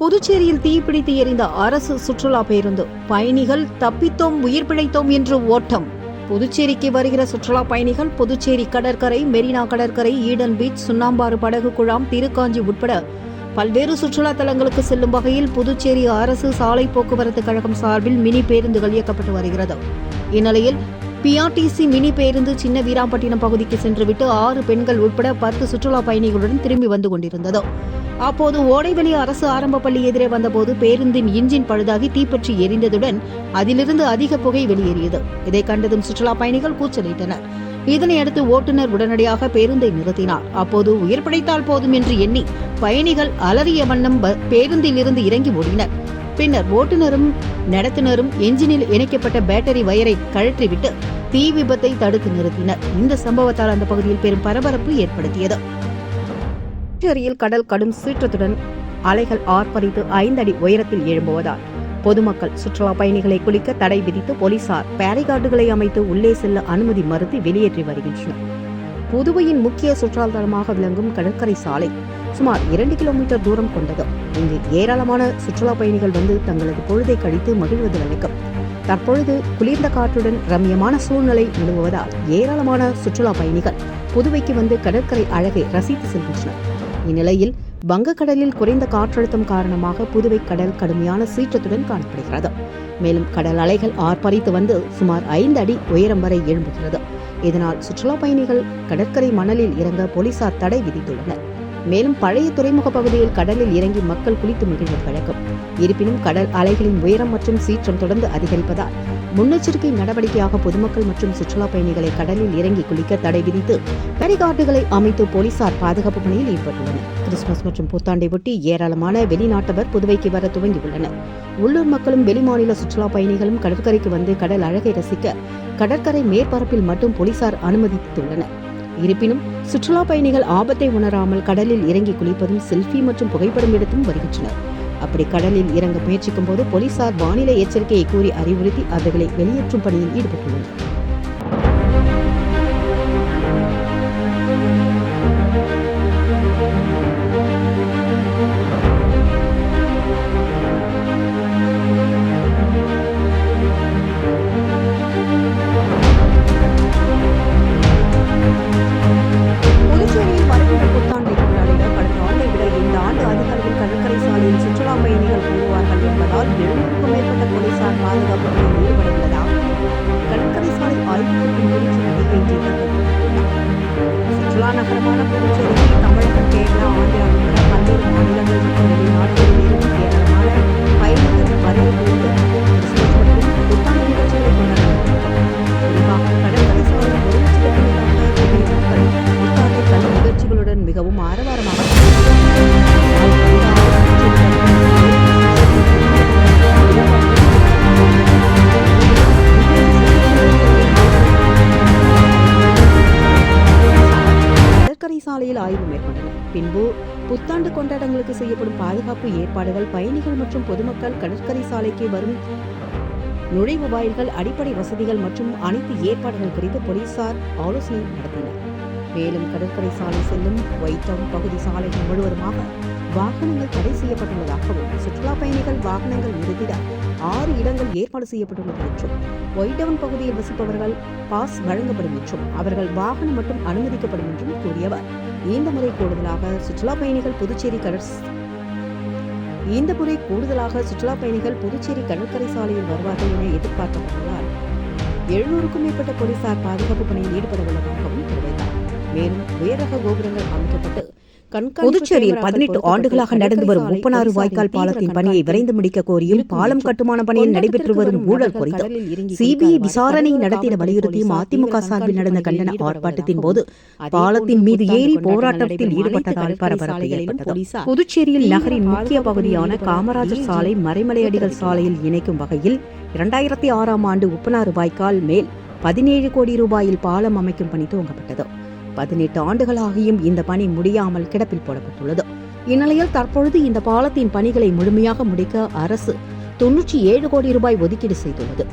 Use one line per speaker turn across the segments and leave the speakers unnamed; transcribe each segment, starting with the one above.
புதுச்சேரியில் தீப்பிடித்து எரிந்த அரசு சுற்றுலா பேருந்து. பயணிகள் தப்பித்தோம் உயிர் பிழைத்தோம் என்று ஓட்டம். புதுச்சேரிக்கு வருகிற சுற்றுலா பயணிகள் புதுச்சேரி கடற்கரை மெரினா கடற்கரை ஈடன் பீச் சுண்ணாம்பாறு படகு குழாம் திருக்காஞ்சி உட்பட பல்வேறு சுற்றுலா தலங்களுக்கு செல்லும் வகையில் புதுச்சேரி அரசு சாலை போக்குவரத்து கழகம் சார்பில் மினி பேருந்துகள் இயக்கப்பட்டு வருகிறது. இந்நிலையில் பிஆர்டிசி மினி பேருந்து சின்ன வீராம்பட்டினம் பகுதிக்கு சென்றுவிட்டு ஆறு பெண்கள் உட்பட பத்து சுற்றுலா பயணிகளுடன் திரும்பி வந்து கொண்டிருந்தது. அப்போது ஓடைவெளி அரசு ஆரம்ப பள்ளி எதிரே வந்தபோது பேருந்தின் இன்ஜின் பழுதாகி தீப்பற்றி எரிந்ததுடன் அதிலிருந்து அதிக புகை வெளியேறியது. இதை கண்டதும் சுற்றுலா பயணிகள் கூச்சலிட்டனர். இதனையடுத்து ஓட்டுநர் உடனடியாக பேருந்தை நிறுத்தினார். அப்போது உயிர் பிழைத்தால் போதும் என்று எண்ணி பயணிகள் அலறிய வண்ணம் பேருந்தில் இருந்து இறங்கி ஓடினர். பின்னர் ஓட்டுநரும் நடத்துனரும் என்ஜினில் இணைக்கப்பட்ட பேட்டரி வயரை கழற்றிவிட்டு தீ விபத்தை தடுத்து நிறுத்தினர். இந்த சம்பவத்தால் அந்த பகுதியில் பெரும் பரபரப்பு ஏற்படுத்தியது. புதுச்சேரியில் கடல் கடும் சீற்றத்துடன் அலைகள் ஆர்ப்பரித்து ஐந்தடி உயரத்தில் எழும்புவதால் பொதுமக்கள் சுற்றுலா பயணிகளை குளிக்க தடை விதித்து போலீசார் பேரிகார்டுகளை அமைத்து உள்ளே செல்ல அனுமதி மறுத்து வெளியேற்றி வருகின்றனர். புதுவையின் முக்கிய சுற்றுலா தலமாக விளங்கும் கடற்கரை சாலை சுமார் இரண்டு கிலோமீட்டர் தூரம் கொண்டது. இங்கு ஏராளமான சுற்றுலா பயணிகள் வந்து தங்களது பொழுதை கழித்து மகிழ்வது வழக்கம். தற்பொழுது குளிர்ந்த காற்றுடன் ரம்யமான சூழ்நிலை நிலவுவதால் ஏராளமான சுற்றுலா பயணிகள் புதுவைக்கு வந்து கடற்கரை அழகை ரசித்து செல்கின்றனர். இந்நிலையில் வங்கக்கடலில் குறைந்த காற்றழுத்தம் காரணமாக புதுவை கடல் கடுமையான சீற்றத்துடன் காணப்படுகிறது. மேலும் கடல் அலைகள் ஆர்ப்பரித்து வந்து சுமார் ஐந்து அடி உயரம் வரை எழும்புகிறது. இதனால் சுற்றுலா பயணிகள் கடற்கரை மணலில் இறங்க போலீசார் தடை விதித்துள்ளனர். மேலும் பழைய துறைமுக பகுதியில் கடலில் இறங்கி மக்கள் குளித்து மகிழ்வது வழக்கம். இருப்பினும் கடல் அலைகளின் உயரம் மற்றும் சீற்றம் தொடர்ந்து அதிகரிப்பதால் முன்னெச்சரிக்கை நடவடிக்கையாக பொதுமக்கள் மற்றும் சுற்றுலா பயணிகளை கடலில் இறங்கி குளிக்க தடை விதித்து பேரிகார்டுகளை அமைத்து போலீசார் பாதுகாப்பு பணியில் ஈடுபட்டுள்ளனர். கிறிஸ்துமஸ் மற்றும் புத்தாண்டை ஒட்டி ஏராளமான வெளிநாட்டவர் புதுவைக்கு வர துவங்கியுள்ளனர். உள்ளூர் மக்களும் வெளிமாநில சுற்றுலா பயணிகளும் கடற்கரைக்கு வந்து கடல் அழகை ரசிக்க கடற்கரை மேற்பரப்பில் மட்டும் போலீசார் அனுமதித்துள்ளனர். இருப்பினும் சுற்றுலா பயணிகள் ஆபத்தை உணராமல் கடலில் இறங்கி குளிப்பதும் செல்ஃபி மற்றும் புகைப்படம் எடுத்தும் வருகின்றனர். அப்படி கடலில் இறங்க முயற்சிக்கும் போது போலீசார் வானிலை எச்சரிக்கையை கூறி அறிவுறுத்தி அவர்களை வெளியேற்றும் பணியில் ஈடுபட்டுள்ளனர். சுற்றுலா நகரமான புதுச்சேரியில் தமிழகம் கேரளா ஆந்திரா உட்பட பல்வேறு மாநிலங்கள் மற்றும் கடற்கரை சாலையில் ஆய்வு மேற்கொண்டனர். பின்பு புத்தாண்டு கொண்டாட்டங்களுக்கு செய்யப்படும் பாதுகாப்பு ஏற்பாடுகள் பயணிகள் மற்றும் பொதுமக்கள் கடற்கரை சாலைக்கு வரும் நுழைவு வாயில்கள் அடிப்படை வசதிகள் மற்றும் அனைத்து ஏற்பாடுகள் குறித்து போலீசார் ஆலோசனை நடத்தினர். மேலும் கடற்கரை சாலை செல்லும் ஒயிட்டவுன் பகுதி சாலைகள் முழுவதுமாக வாகனங்கள் தடை செய்யப்பட்டுள்ளதாகவும் சுற்றுலா பயணிகள் வாகனங்கள் நிறுத்திட ஆறு இடங்கள் ஏற்பாடு செய்யப்பட்டுள்ளது என்றும் ஒயிட்டவுன் பகுதியில் வசிப்பவர்கள் பாஸ் வழங்கப்படும் என்றும் அவர்கள் வாகனம் மட்டும் அனுமதிக்கப்படும் என்றும் கூறியவர். இந்த முறை கூடுதலாக சுற்றுலா பயணிகள் புதுச்சேரி கடற் இந்த முறை கூடுதலாக சுற்றுலா பயணிகள் புதுச்சேரி கடற்கரை சாலையில் வருவார்கள் என எதிர்பார்க்கப்படுவதால் எழுநூறுக்கும் மேற்பட்ட போலீசார் பாதுகாப்பு பணியில் ஈடுபட உள்ளதாகவும் தெரிவித்தார். மேலும் உயரக கோபுரங்கள் அமைக்கப்பட்டு புதுச்சேரியில் பதினெட்டு ஆண்டுகளாக நடந்து வரும் முப்பனாறு வாய்க்கால் பாலத்தின் பணியை விரைந்து முடிக்க கோரியும் பாலம் கட்டுமான பணியில் நடைபெற்று வரும் ஊழல் குறித்து சிபிஐ விசாரணை நடத்திட வலியுறுத்தியும் அதிமுக சார்பில் நடந்த கண்டன ஆர்ப்பாட்டத்தின் போது பாலத்தின் மீது ஏறி போராட்டத்தில் ஈடுபட்டதால் பரபரப்பு ஏற்பட்டது. புதுச்சேரியில் நகரின் முக்கிய பகுதியான காமராஜர் சாலை மறைமலையடிகள் சாலையில் இணைக்கும் வகையில் இரண்டாயிரத்தி ஆறாம் ஆண்டு உப்பனாறு வாய்க்கால் மேல் பதினேழு கோடி ரூபாயில் பாலம் அமைக்கும் பணி துவங்கப்பட்டது. பதினெட்டு ஆண்டுகளாகியும் இந்த பணி முடியாமல் கிடப்பில் போடப்பட்டுள்ளது. இந்நிலையில் தற்பொழுது இந்த பாலத்தின் பணிகளை முழுமையாக முடிக்க அரசு தொன்னூற்றி ஏழு கோடி ரூபாய் ஒதுக்கீடு செய்துள்ளது.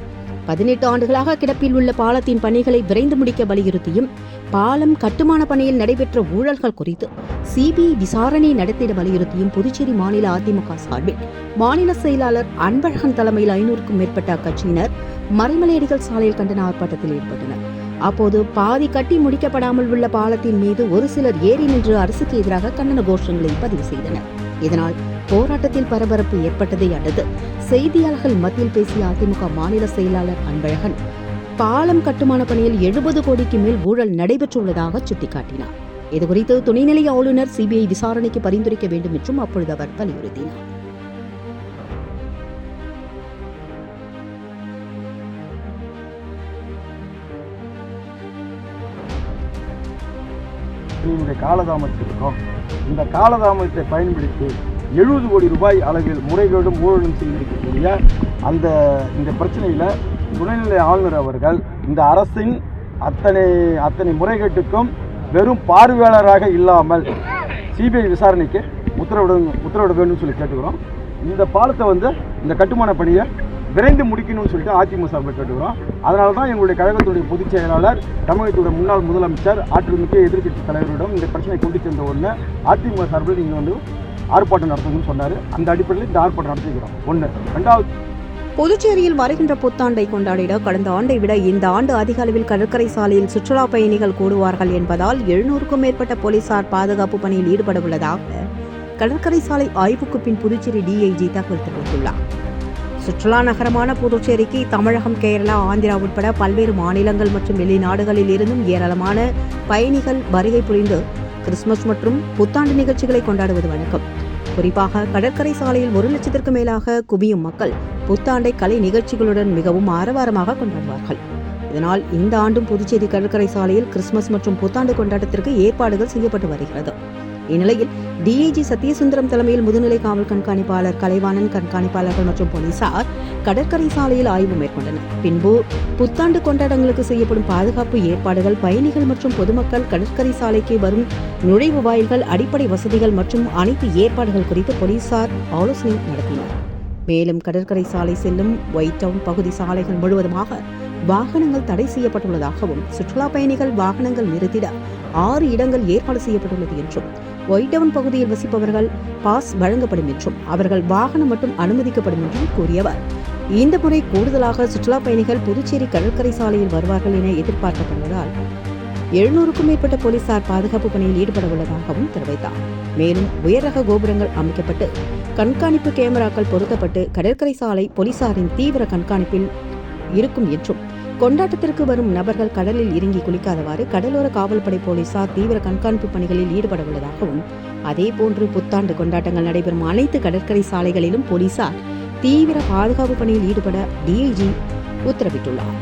பதினெட்டு ஆண்டுகளாக கிடப்பில் உள்ள பாலத்தின் பணிகளை விரைந்து முடிக்க வலியுறுத்தியும் பாலம் கட்டுமான பணியில் நடைபெற்ற ஊழல்கள் குறித்து சிபிஐ விசாரணை நடத்திட வலியுறுத்தியும் புதுச்சேரி மாநில அதிமுக சார்பில் மாநில செயலாளர் அன்பழகன் தலைமையில் ஐநூறுக்கும் மேற்பட்ட அக்கட்சியினர் மறைமலையடிகள் சாலையில் கண்டன ஆர்ப்பாட்டத்தில் ஈடுபட்டனர். அப்போது பாதி கட்டி முடிக்கப்படாமல் உள்ள பாலத்தின் மீது ஒரு சிலர் ஏறி நின்று அரசுக்கு எதிராக கண்டன கோஷங்களை பதிவு செய்தனர். இதனால் போராட்டத்தில் பரபரப்பு ஏற்பட்டதை அடுத்து செய்தியாளர்கள் மத்தியில் பேசிய அதிமுக மாநில செயலாளர் அன்பழகன் பாலம் கட்டுமான பணியில் எழுபது கோடிக்கு மேல் ஊழல் நடைபெற்றுள்ளதாக சுட்டிக்காட்டினார். இதுகுறித்து துணைநிலை ஆளுநர் சிபிஐ விசாரணைக்கு பரிந்துரைக்க வேண்டும் என்றும் அப்பொழுது அவர் வலியுறுத்தினார்.
இதனுடைய காலதாமத்திற்கும் இந்த காலதாமதத்தை பயன்படுத்தி எழுபது கோடி ரூபாய் அளவில் முறைகேடும் ஊழலும் செய்திருக்கக்கூடிய அந்த இந்த பிரச்சனையில் துணைநிலை ஆளுநர் அவர்கள் இந்த அரசின் அத்தனை அத்தனை முறைகேட்டுக்கும் வெறும் பார்வையாளராக இல்லாமல் சிபிஐ விசாரணைக்கு உத்தரவிட உத்தரவிட வேண்டும் சொல்லி கேட்டுக்கிறோம். இந்த பாலத்தை வந்து இந்த கட்டுமான பணியை விரைந்து முடிக்கணும்னு சொல்லிட்டு அதிமுக சார்பில் கேட்டுக்கிறோம். அதனால தான் எங்களுடைய கழகத்துடைய பொதுச் செயலாளர் தமிழகத்துடைய முன்னாள் முதலமைச்சர் ஆற்றல்மிக்க எதிர்க்கட்சி தலைவரிடம் இந்த பிரச்சனை கொண்டு சென்ற உடனே அதிமுக சார்பில் நீங்கள் வந்து ஆர்ப்பாட்டம் நடத்தணும்னு சொன்னார். அந்த அடிப்படையில் இந்த ஆர்ப்பாட்டம் நடத்திக்கிறோம். ஒன்று ரெண்டாவது
புதுச்சேரியில் வருகின்ற புத்தாண்டை கொண்டாடிட கடந்த ஆண்டை விட இந்த ஆண்டு அதிக அளவில் கடற்கரை சாலையில் சுற்றுலா பயணிகள் கூடுவார்கள் என்பதால் எழுநூறுக்கும் மேற்பட்ட போலீசார் பாதுகாப்பு பணியில் ஈடுபட உள்ளதாக கடற்கரை சாலை ஆய்வுக்கு பின் புதுச்சேரி டிஐஜி தகவல் தெரிவித்துள்ளார். சுற்றுலா நகரமான புதுச்சேரிக்கு தமிழகம் கேரளா ஆந்திரா உட்பட பல்வேறு மாநிலங்கள் மற்றும் வெளிநாடுகளில் இருந்தும் ஏராளமான பயணிகள் வருகை புரிந்து கிறிஸ்துமஸ் மற்றும் புத்தாண்டு நிகழ்ச்சிகளை கொண்டாடுவது வழக்கம். குறிப்பாக கடற்கரை சாலையில் ஒரு லட்சத்திற்கு மேலாக குவியும் மக்கள் புத்தாண்டை கலை நிகழ்ச்சிகளுடன் மிகவும் ஆரவாரமாக கொண்டாடுவார்கள். இதனால் இந்த ஆண்டும் புதுச்சேரி கடற்கரை சாலையில் கிறிஸ்துமஸ் மற்றும் புத்தாண்டு கொண்டாட்டத்திற்கு ஏற்பாடுகள் செய்யப்பட்டு வருகிறது. இந்நிலையில் டிஐஜி சத்யசுந்தரம் தலைமையில் முதுநிலை காவல் கண்காணிப்பாளர் கலைவாணன் கண்காணிப்பாளர்கள் மற்றும் போலீசார் கடற்கரை சாலையில் ஆய்வு மேற்கொண்டனர். பின்பு புத்தாண்டு கொண்டாடங்களுக்கு செய்யப்படும் பாதுகாப்பு ஏற்பாடுகள் பயணிகள் மற்றும் பொதுமக்கள் கடற்கரை சாலைக்கு வரும் நுழைவு வாயில்கள் அடிப்படை வசதிகள் மற்றும் அனைத்து ஏற்பாடுகள் குறித்து போலீசார் ஆலோசனை நடத்தினர். மேலும் கடற்கரை சாலை செல்லும் ஒயிட் டவுன் பகுதி சாலைகள் முழுவதுமாக வாகனங்கள் தடை செய்யப்பட்டுள்ளதாகவும் சுற்றுலா பயணிகள் வாகனங்கள் நிறுத்திட ஆறு இடங்கள் ஏற்பாடு செய்யப்பட்டுள்ளது என்றும் ஒயிட் டவுன் பகுதியில் வசிப்பவர்கள் பாஸ் வழங்கப்படும் என்றும் அவர்கள் வாகனம் மட்டும் அனுமதிக்கப்படும் என்றும் கூறியவர். இந்த முறை கூடுதலாக சுற்றுலா பயணிகள் புதுச்சேரி கடற்கரை சாலையில் வருவார்கள் என எதிர்பார்க்கப்படுவதால் எழுநூறுக்கும் மேற்பட்ட போலீசார் பாதுகாப்பு பணியில் ஈடுபட உள்ளதாகவும் தெரிவித்தார். மேலும் உயரக கோபுரங்கள் அமைக்கப்பட்டு கண்காணிப்பு கேமராக்கள் பொருத்தப்பட்டு கடற்கரை சாலை போலீசாரின் தீவிர கண்காணிப்பில் இருக்கும் என்றும் கொண்டாட்டத்திற்கு வரும் நபர்கள் கடலில் இறங்கி குளிக்காதவாறு கடலோர காவல்படை போலீசார் தீவிர கண்காணிப்பு பணிகளில் ஈடுபட உள்ளதாகவும் அதேபோன்று புத்தாண்டு கொண்டாட்டங்கள் நடைபெறும் அனைத்து கடற்கரை சாலைகளிலும் போலீசார் தீவிர பாதுகாப்பு பணியில் ஈடுபட டிஐஜி உத்தரவிட்டுள்ளார்.